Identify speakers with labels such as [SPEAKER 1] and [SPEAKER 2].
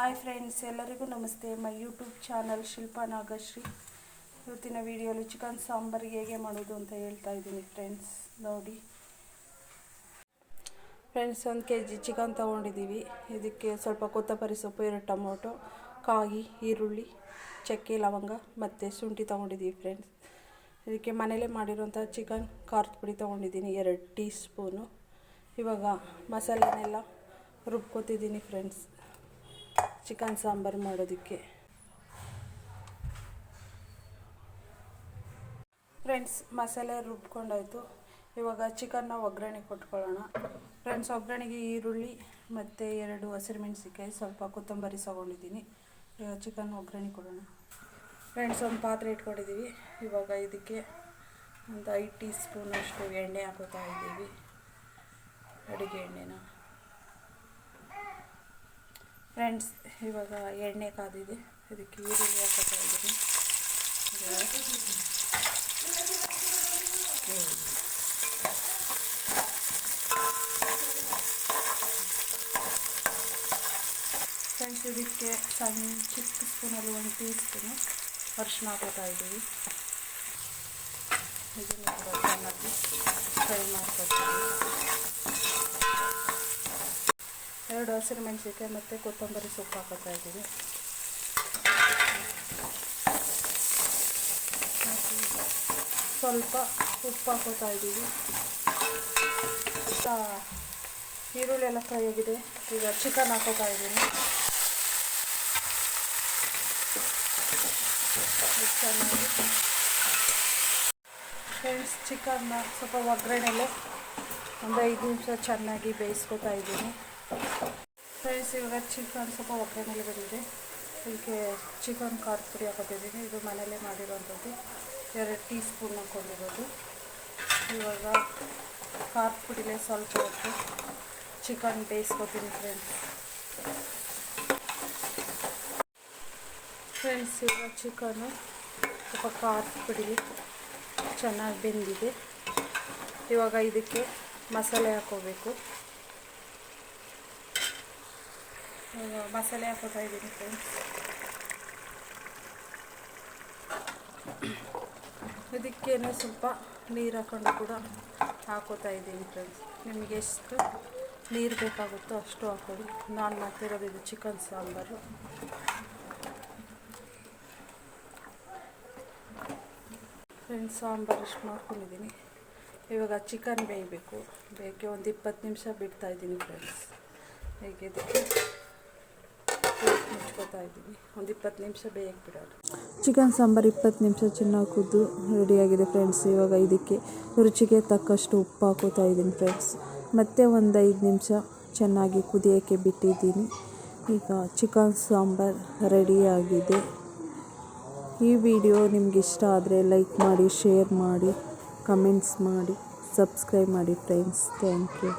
[SPEAKER 1] Hi friends, ಎಲ್ಲರಿಗೂ ನಮಸ್ತೆ. My YouTube channel Shilpa Nagashree. ಇವತ್ತಿನ ವಿಡಿಯೋಲಿ ಚಿಕನ್ ಸಾಂಬಾರಿಗೆ ಹೇಗೆ ಮಾಡೋದು ಅಂತ ಹೇಳ್ತಾ ಇದ್ದೀನಿ ಫ್ರೆಂಡ್ಸ್. ನೋಡಿ. ಫ್ರೆಂಡ್ಸ್, ಒಂದು ಕೆ ಜಿ ಚಿಕನ್ ತೊಗೊಂಡಿದ್ದೀವಿ. ಇದಕ್ಕೆ ಸ್ವಲ್ಪ ಕೊತ್ತಂಬರಿ ಸೊಪ್ಪು, ಎರಡು ಟೊಮೊಟೊ, ಕಾಯಿ, ಈರುಳ್ಳಿ, ಚಕ್ಕೆ, ಲವಂಗ, ಮತ್ತು ಶುಂಠಿ ತೊಗೊಂಡಿದ್ದೀವಿ ಫ್ರೆಂಡ್ಸ್. ಇದಕ್ಕೆ ಮನೇಲೇ ಮಾಡಿರೋಂಥ ಚಿಕನ್ ಖಾರದ ಪುಡಿ ತೊಗೊಂಡಿದ್ದೀನಿ, ಎರಡು ಟೀ ಸ್ಪೂನು ಇವಾಗ ಮಸಾಲೆನೆಲ್ಲ ರುಬ್ಕೊತಿದ್ದೀನಿ ಫ್ರೆಂಡ್ಸ್. ಚಿಕನ್ ಸಾಂಬಾರು ಮಾಡೋದಕ್ಕೆ. ಫ್ರೆಂಡ್ಸ್ ಮಸಾಲೆ ರುಬ್ಕೊಂಡಾಯ್ತು. ಇವಾಗ ಚಿಕನ್ನ ಒಗ್ಗರಣೆ ಕೊಟ್ಕೊಳ್ಳೋಣ. ಫ್ರೆಂಡ್ಸ್ ಒಗ್ಗರಣೆಗೆ ಈರುಳ್ಳಿ ಮತ್ತು ಎರಡು ಹಸಿರು ಹಸಿರುಮೆಣಸಿಕಾಯಿ ಸ್ವಲ್ಪ ಕೊತ್ತಂಬರಿ ತಗೊಂಡಿದ್ದೀನಿ ಇವಾಗ ಚಿಕನ್ ಒಗ್ಗರಣೆ ಕೊಡೋಣ. ಫ್ರೆಂಡ್ಸ್ ಒಂದು ಪಾತ್ರೆ ಇಟ್ಕೊಂಡಿದ್ದೀವಿ ಇವಾಗ ಇದಕ್ಕೆ ಒಂದು ಐದು ಟೀ ಸ್ಪೂನಷ್ಟು ಎಣ್ಣೆ ಹಾಕೋತಾ ಇದ್ದೀವಿ. ಅಡುಗೆ ಎಣ್ಣೆನ. ಫ್ರೆಂಡ್ಸ್ ಇವಾಗ ಎಣ್ಣೆ ಕಾದಿದೆ. ಇದಕ್ಕೆ ಈರುಳ್ಳಿ ಹಾಕೋತಾ ಇದ್ದೀನಿ. ಫ್ರೆಂಡ್ಸ್ ಇದಕ್ಕೆ ಸಣ್ಣ ಚಿಕ್ಕ ಸ್ಪೂನಲ್ಲಿ ಒಂದು ಟೀ ಸ್ಪೂನು ಅರಿಶಿನ ಹಾಕೋತಾ ಇದ್ದೀವಿ. ಇದನ್ನು ಕೂಡ ಚೆನ್ನಾಗಿ ಫ್ರೈ ಮಾಡ್ಕೊಳ್ತೀವಿ ಎರಡು ಹಸಿರು ಮೆಣಸಿನ್ಕಾಯಿ ಮತ್ತು ಕೊತ್ತಂಬರಿ ಸೊಪ್ಪು ಹಾಕೋತಾ ಇದ್ದೀವಿ. ಸ್ವಲ್ಪ ಉಪ್ಪು ಹಾಕೋತಾ ಇದ್ದೀವಿ. ಈರುಳ್ಳಿ ಎಲ್ಲ ಫ್ರೈ ಆಗಿದೆ. ಈಗ ಚಿಕನ್ ಹಾಕೋತಾ ಇದ್ದೀನಿ. ಚೆನ್ನಾಗಿ ಫ್ರೆಂಡ್ಸ್ ಚಿಕನ್ನ ಸ್ವಲ್ಪ ಒಗ್ಗರಣೆಲೆ ಒಂದು ಐದು ನಿಮಿಷ ಚೆನ್ನಾಗಿ ಬೇಯಿಸ್ಕೊತಾ ಇದ್ದೀನಿ. ಫ್ರೆಂಡ್ಸ್ ಇವಾಗ ಚಿಕನ್ ಸ್ವಲ್ಪ ಒಗ್ಗರಣೆಲೆ ಬಂದಿದೆ. ಇದಕ್ಕೆ ಚಿಕನ್ ಖಾರದ ಪುಡಿ ಹಾಕೋತಿದ್ದೀನಿ. ಇದು ಮನೆಯಲ್ಲೇ ಮಾಡಿರೋವಂಥದ್ದು. ಎರಡು ಟೀ ಸ್ಪೂನ್ ಹಾಕ್ಕೊಂಡಿರೋದು ಇವಾಗ ಖಾರದ ಪುಡಿಲೇ ಸ್ವಲ್ಪ ಹೊತ್ತು ಚಿಕನ್ ಬೇಯಿಸ್ಕೊತೀನಿ ಫ್ರೆಂಡ್ಸ್ ಫ್ರೆಂಡ್ಸ್ ಇವಾಗ ಚಿಕನು ಸ್ವಲ್ಪ ಖಾರದ ಪುಡಿ ಚೆನ್ನಾಗಿ ಬೆಂದಿದೆ. ಇವಾಗ ಇದಕ್ಕೆ ಮಸಾಲೆ ಹಾಕೋಬೇಕು ಇವಾಗ ಮಸಾಲೆ ಹಾಕೋತಾ ಇದ್ದೀನಿ ಫ್ರೆಂಡ್ಸ್ ಇದಕ್ಕೇನೆ ಸ್ವಲ್ಪ ನೀರು ಹಾಕೊಂಡು ಕೂಡ ಹಾಕೋತಾ ಇದ್ದೀನಿ ಫ್ರೆಂಡ್ಸ್ ನಿಮಗೆ ಎಷ್ಟು ನೀರು ಬೇಕಾಗುತ್ತೋ ಅಷ್ಟು ಹಾಕೊಳ್ಳಿ. ನಾನು ಮಾಡ್ತಿರೋದು ಇದು ಚಿಕನ್ ಸಾಂಬಾರು. ಫ್ರೆಂಡ್ಸ್ ಸಾಂಬಾರು ಇಷ್ಟು ಮಾಡ್ಕೊಂಡಿದ್ದೀನಿ. ಇವಾಗ ಚಿಕನ್ ಬೇಯಬೇಕು. ಬೇಯಕ್ಕೆ ಒಂದು ಇಪ್ಪತ್ತು ನಿಮಿಷ ಬಿಡ್ತಾ ಇದ್ದೀನಿ ಫ್ರೆಂಡ್ಸ್ ಹೇಗೆ ಇದಕ್ಕೆ ಮುಚ್ಕೋತಾ ಇದ್ದೀನಿ. ಒಂದು ಇಪ್ಪತ್ತು ನಿಮಿಷ ಬೇಯಕ್ಕೆ ಬಿಡೋದು. ಚಿಕನ್ ಸಾಂಬಾರು ಇಪ್ಪತ್ತು ನಿಮಿಷ ಚೆನ್ನಾಗಿ ಕುದ್ದು ರೆಡಿಯಾಗಿದೆ ಫ್ರೆಂಡ್ಸ್ ಇವಾಗ ಇದಕ್ಕೆ ರುಚಿಗೆ ತಕ್ಕಷ್ಟು ಉಪ್ಪು ಹಾಕೋತಾ ಇದ್ದೀನಿ ಫ್ರೆಂಡ್ಸ್ ಮತ್ತೆ ಒಂದು ಐದು ನಿಮಿಷ ಚೆನ್ನಾಗಿ ಕುದಿಯೋಕ್ಕೆ ಬಿಟ್ಟಿದ್ದೀನಿ. ಈಗ ಚಿಕನ್ ಸಾಂಬಾರು ರೆಡಿಯಾಗಿದೆ ಈ ವಿಡಿಯೋ ನಿಮ್ಗೆ ಇಷ್ಟ ಆದರೆ ಲೈಕ್ ಮಾಡಿ ಶೇರ್ ಮಾಡಿ ಕಮೆಂಟ್ಸ್ ಮಾಡಿ ಸಬ್ಸ್ಕ್ರೈಬ್ ಮಾಡಿ ಫ್ರೆಂಡ್ಸ್ ಥ್ಯಾಂಕ್ ಯು